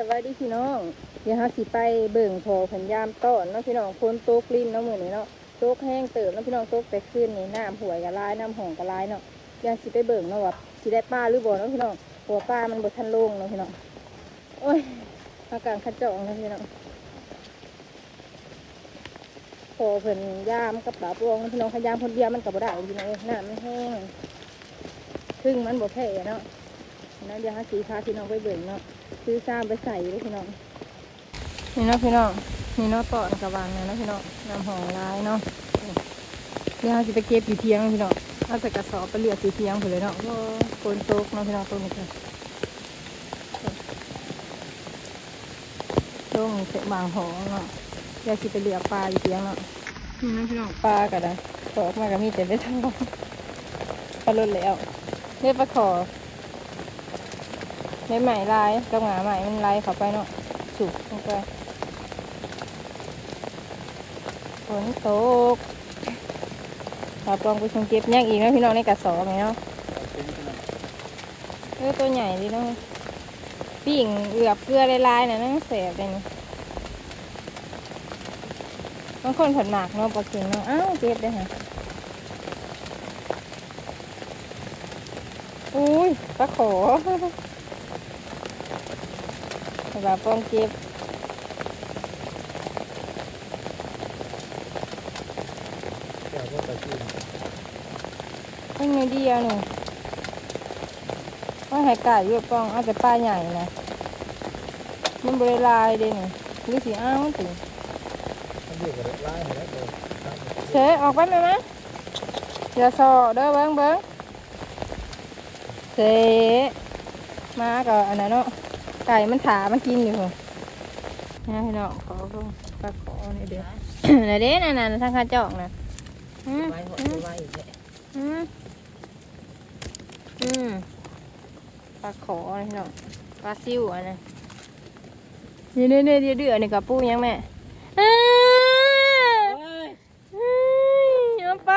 สวัสดีพี่น้อง เดี๋ยวเฮาสิไปเบิ่งพอพันยามต้อนเนาะพี่น้องพ้นโต๊ะกลิ้นเนาะมือนี้เนาะโต๊กแห้งเติบเนาะพี่น้องโต๊กแต่คืนนี่น้ำห่วยกะลายน้ำหองกะลายเนาะเดี๋ยวสิไปเบิ่งเนาะว่าสิได้ปลาหรือบ่เนาะพี่น้องหัวปลามันบ่ทันลงเนาะพี่น้องโอ้ยอากาศขัดจองเนาะพี่น้องพอเพิ่นยามกับปลาปวงเนาะพี่น้องขยามคนเดียวมันก็บ่ได้พี่น้องเอ้ยน้ำมันแห้งซึ่งมันบ่แพ้เนาะนะเดี๋ยวเฮาสิพาพี่น้องไปเบิ่งเนาะ ซื้อซ้ำไปใส่เลยพี่น้องนี่เนาะพี่น้องนี่เนาะตอนกระวางเนี่ยเนาะพี่น้องน้ำหองลายเนาะเดี๋ยวเราจะไปเก็บอยู่เทียงพี่น้องเอาใส่กระสอบไปเลือกอยู่เทียงไปเลยเนาะก็ฝนตกเนาะพี่น้องต้นนี้ค่ะต้งเสะบางหองเนาะเดี๋ยวสิไปเลือกปลาอยู่เทียงเนาะนี่เนาะพี่น้องปลากันนะตอกมากับมีแต่ได้ทั้งวันปลาลดแล้วเรียกปลาขอ ใบใหม่ลายกับหงาใหม่มันลายเข้าไปเนาะสุกลงไปฝนตกตาปองไปชงเก็บแย่งอีกนะพี่น้องในกระสอบไหมเนาะเออตัวใหญ่ดีเนาะปิ่งเอือบเกลือลายๆนะนั่งแสบเลยนี่บางคนผัดหมากเนาะปลาเค็งเนาะอ้าวเก็บได้ฮะอุ้ยปลาขอ สำหรับป้องเก็บแก้วก็ตะกี้ไม่มีเดียวหนูว่าให้ไก่เยอะป้องเอาแต่ปลาใหญ่นะมันบริลายเด้นี่หรือสีอ้าวติมันอยู่กับไล่ให้แล้วเดินตามเสยออกไปไหมมะอย่าสอเด้อเบิ้งเบิ้งเสยมาก็อันนั้นเนาะ ไก่มันถามันกินอยู่นี่ะพี่น้องขอเบิ่งปลาขอนี่เดี๋ยวน่ะเด้น่ะน่ะทางข้าจอกน่ะอืมอืมอืมปลาขอนี่เนาะปลาซิวอะนั้นนี่นี่นี่เดือดเนี่ยกับปูยังแม่เอ้ยเอ้ยเอาไป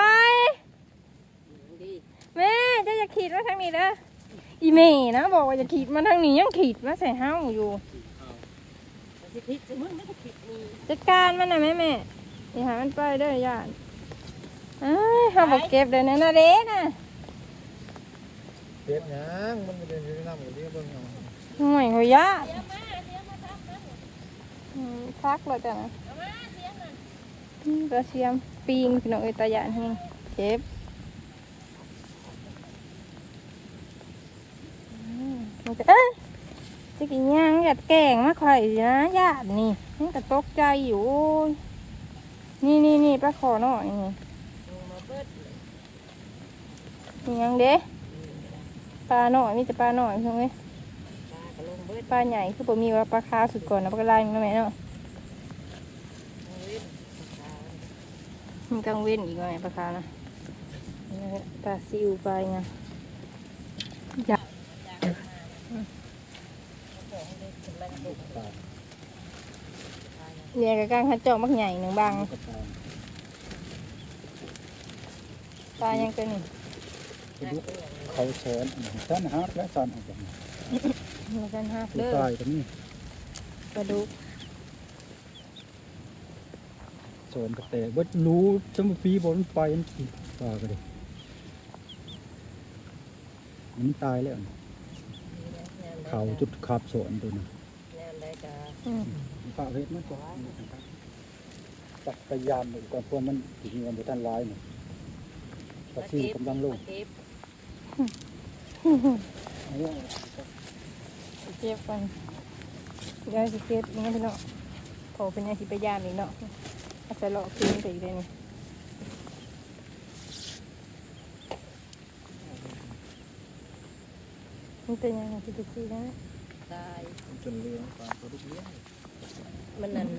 ดี แม่จะจะขีดมาทางนี้เด้ออี เม่นะ บอกว่าจะขีดมาทางนี้ยังขีดมาใส่ห้าวอยู่สิพิษสิมึงไม่ได้ผิดนี่จัดการมันนะแม่แม่อย่าหามันไปเด้อย่านเอ้ยเขาบอกเก็บเดี๋ยวนั้นนะเด้น่ะเก็บหยังมันไม่ได้อยู่ในน้ำกับที่เบิ่งเอาห่วยหัวยะอืมพักเลยจ้ะนะอืมกระเทียมปีงพี่น้องเอ้ยตาหยานเฮงเจ็บ มันจะเอ้ยจะกินย่างหยัดแกงมาข่อยสินะญาตินี่มันก็ตกใจอยู่โอ้ยนี่นี่นี่ปลาขอหน่อยนี่ยังเด้ปลาหน่อยมีแต่ปลาหน่อยใช่ไหมปลาใหญ่คือผมมีว่าปลาคาสุดก่อนนะปลากระไมันนะแม่เนาะเอาเว้นปลามันกังเว้นอีกว่าไงปลาคาวนะนี่นะปลาซิวปลาเนี่ยอยาก ของเล็ก ถึงแรงดุปลาเนี่ยกระก้างขัดเจาะมักใหญ่หนึ่งบางกระปลาปลายังตัวนี้ไปดูเขาแสนท่านฮักและสันออกจากนี้มีกันฮักดูเด้อตายกันนี่ปลาดุกสวนกระแตเบิดรู้สมปีบนไปมันกี่ปลาก็เลยมันตายแล้วเขาจุดขับสวนตัวนี้แนวใดก็อืม ปลาเฮ็ดมันกว่าจักพยายามเลยก่อนพวกมันถึงวันบุทันร้ายเนี่ยปลาซิวกำลังลงเก็บไว้เจ็บกันเดี๋ยสิเก็บนี่พี่เนาะโถเป็นยังสิไปยามอีกเนาะอาจจะหลอกคืนไปอีกเลยนี่มันเป็นยังไงสิไปซื้อนะ ตาย จนเลี้ยงปลาตัวลูกเลี้ยงมันนั่น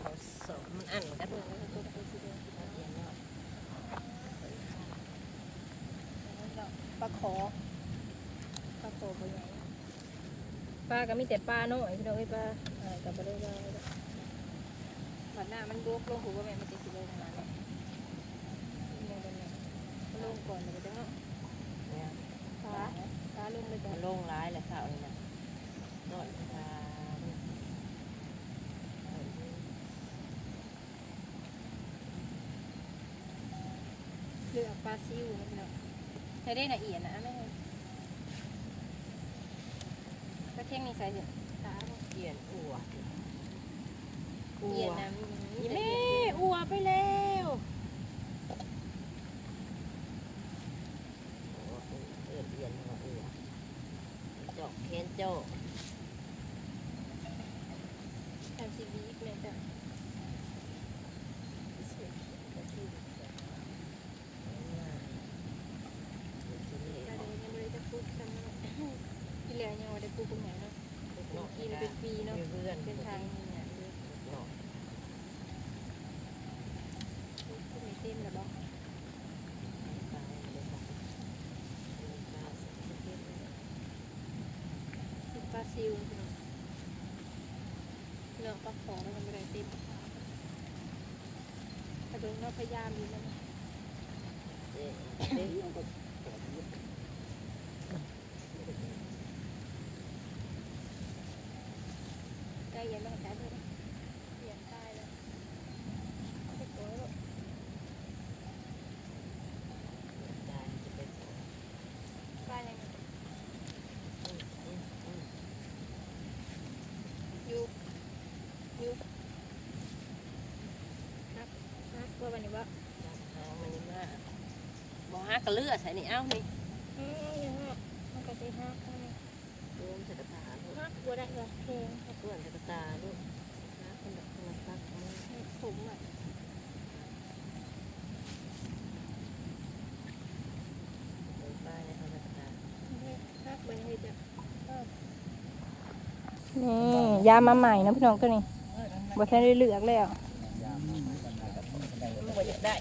เขาสอบมันอั้นกันเลยปลาขอปลาโขปลาใหญ่ปลาก็มีแต่ปลาน้อยพี่น้องเอ้ยปลาอะไรกับปลาได้ได้ผัดหน้ามันบวกลงหูว่าแม่มันจะสิลงมาเนี่ยยังเป็นไงมันลงก่อนเดี๋ยวจะเนาะเนี่ยปลาปลาลงเลยจ้ะมันลงร้ายแหละข้าวนี่นะ เลือกปลาซิวเนาะใช้ได้ละเอียดนะไม่ก็เท่งนี้ใส่เถอะตาเอียนอัวอัเอียวดน้ำแม่อัวไปแล้วเออเขี่ยนอัวอัวจอกเคนโจะทำซีบีเลยจ้ะก็เลยไม่ได้จะพูดกันที่เหลือยังไม่ได้พูดกันไหนเนาะกินเป็นปีเนาะเพื่อนเป็นทางนี่เนี่ยเนาะไม่เต็มแล้วบ่ปลาซิวน องเนาขอแล้วมันไม่ได้เต็มกระโดดเนาพยายามอยู่มันใจเย็นไม่ได้เลยเย็นตายแล้วไม่กลัวหรอกตายยังไงอยู่อยู่นับนับว่าวันนี้ว่า กระเลือใส่นี่เอ้านี่อืมยังไงมันก็จะหักเอาไงรวมใส่กระตาลูกหักบัวได้เหรอเพลงเพื่อนใส่กระตาลูกฮักเป็นแบบคนละตักมือผมอะป้ายในทางกระตาหักไปให้จะนี่ยามาใหม่นะพี่น้องตัวนี้บ่ทันได้เลือกแล้วยามมันมันได้กับมันได้อยากได้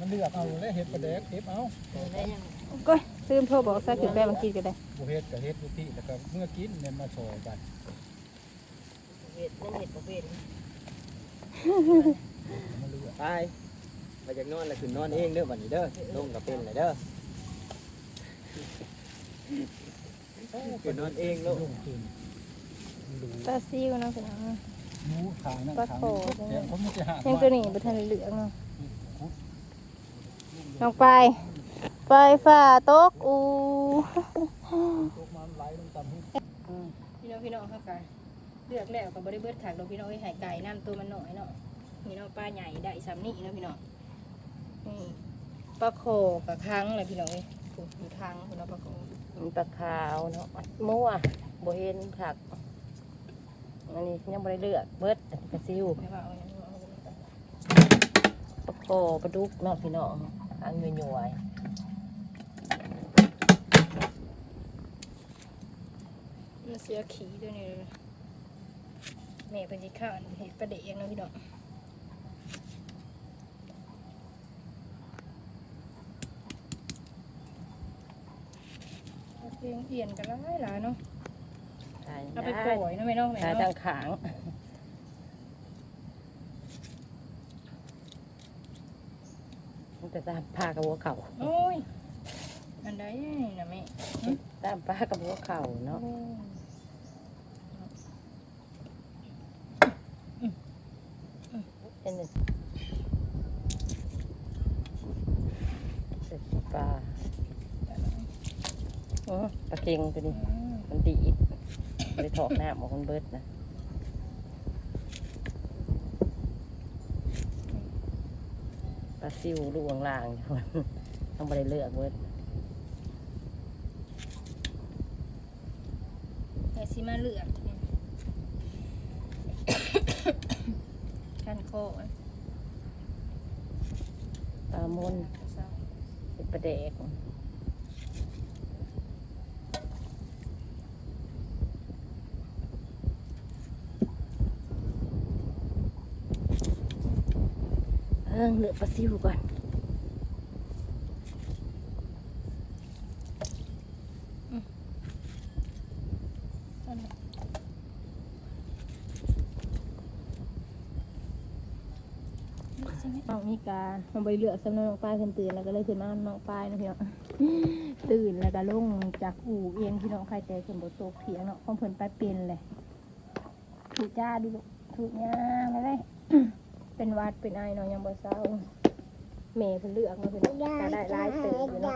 มันเลือกเอาแล้วเฮ็ดประเดกเก็บเอาได้ยังก็ซื้อโทรบอกซะถึงแม่บางทีก็ได้บ่เฮ็ดก็เฮ็ดอยู่ที่แล้วก็เมื่อกินเนี่ยมาซอยกันเห็ดนั่นเห็ดประเภทมาเลือกไปไปจากนอนแล้วขึ้นนอนเองเด้อบัดนี้เด้อลงกับเป็นเลยเด้อขึ้นนอนเองลูกลงคืนดูปลาซิวนะพี่น้องหนูขางนั่นปลาขางโขนี่แต่ผมไม่จะหายังตัวนี้บ่ทันได้เลือกเนาะ น้องไปไปฝ่าตกอูตกมาไหลลงต่ำหุ้พี่น้องพี่น้องครับกันเลือกแล้วกับบริเบิร์ดขากเราพี่น้องไอ้หายไก่น้ำตัวมันหน่อยเนาะพี่น้องปลาใหญ่ได้สามนี่เนาะพี่น้องนี่ปลาโคกับครั้งเลยพี่น้องเอ้ยถูกอยู่ครั้งพี่น้องปลาโคมันปลาขาวเนาะมั่วบ่เห็นผักอันนี้ยังบ่ได้เลือกเบิดอันนี้กระซิวไม่ว่าเอาอย่างนี้เอาอย่างนี้ปลาโคปลาดุกเนาะพี่น้อง อันหน่วยมันเสียขี้ด้วยนี่เลยแม่เป็นจีข้าวเห็ดประเดี๋ยวเนาะพี่น้องเอาเพลงเอียนกันหลายหลายๆเนาะๆถ่ายเอาไปได้ปล่อยเนาะไม่น้องแม่ถ่ายเนาะ ทางขาง มันจะตามปลากับหัวเข่าโอ้ยอันใดนะแม่ตามปลากับหัวเข่าเนาะโอ้ยเป็นหนึ่งเสร็จปลาอ๋อปลาเค็งตัวนี้อืมมันดีดไปถอกหน้าหมอกมันเบิดนะ ปลาซิวลูกวางลางอยู่ต้องไปเลือกเบิดแต่สิมาเลือกคันคอปลามนเป็นปลาแดก งเลือกปลาซิวก่อนน้องมีการมันบ่ได้เลือกสำหรับน้องปลายเพิ่นตื่นแล้วก็เลยขึ้นมาน้องปลายนะพี่น้องตื่นแล้วก็ลงจากอู่เอียงพี่น้องใครแต่เพิ่นบ่ตกเถียงเนาะของเพิ่นไปเป็นเลยถูกจ้าดิลูกถูกย่างไปเลย เป็นหวัดเป็นไอเนาะยังบ่เศร้าแม่เพิ่นเลือกเนาะพี่น้องก็ได้หลายเติบอยู่เนาะ